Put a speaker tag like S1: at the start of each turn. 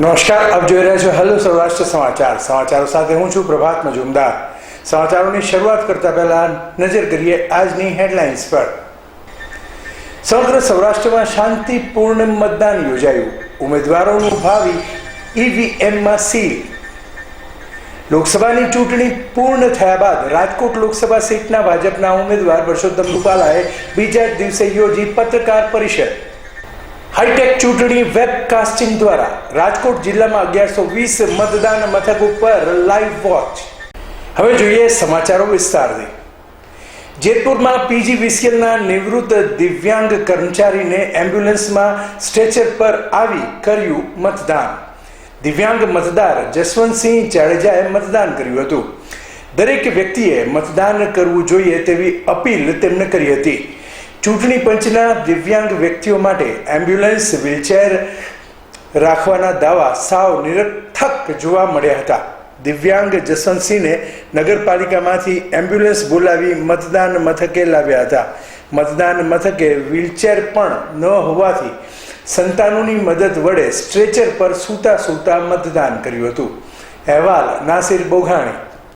S1: નમસ્કાર, આપ જોઈ રહ્યા છો હેલો સૌરાષ્ટ્ર સમાચાર. સમાચારો સાથે હું છું પ્રભાત મજુમદાર. સમાચારોની શરૂઆત કરતા પહેલા નજર કરીએ આજની હેડલાઇન્સ પર. સમગ્ર સૌરાષ્ટ્રમાં શાંતિપૂર્ણ મતદાન યોજાયું. ઉમેદવારોનું ભાવિ ઈવીએમમાં સીલ. લોકસભાની ચૂંટણી પૂર્ણ થયા બાદ રાજકોટ લોકસભા સીટના ભાજપના ઉમેદવાર પરસોત્તમ રૂપાલાએ બીજા જ દિવસે યોજી પત્રકાર પરિષદ. હાઈટેક ચૂંટણી વેબકાસ્ટિંગ દ્વારા રાજકોટ જિલ્લામાં અગિયારસો વીસ મતદાન મથક ઉપર લાઈવ વોચ. હવે જોઈએ સમાચારો વિસ્તારથી જેતપુરમાં પીજીવીસીએલના નિવૃત્ત દિવ્યાંગ કર્મચારીને એમ્બ્યુલન્સમાં સ્ટ્રેચર પર આવી કર્યું મતદાન. દિવ્યાંગ મતદાર જસવંતસિંહ જાડેજાએ મતદાન કર્યું હતું. દરેક વ્યક્તિએ મતદાન કરવું જોઈએ તેવી અપીલ તેમણે કરી હતી. ચૂંટણી પંચના દિવ્યાંગ વ્યક્તિઓ માટે એમ્બ્યુલન્સ, વ્હીલચેર રાખવાના દાવા સાવ નિરર્થક જોવા મળ્યા હતા. દિવ્યાંગ જસવંતસિંહને નગરપાલિકામાંથી એમ્બ્યુલન્સ બોલાવી મતદાન મથકે લાવ્યા હતા. મતદાન મથકે વ્હીલચેર પણ ન હોવાથી સંતાનોની મદદ વડે સ્ટ્રેચર પર સૂતા સૂતા મતદાન કર્યું હતું. અહેવાલ નાસિર બોઘાણી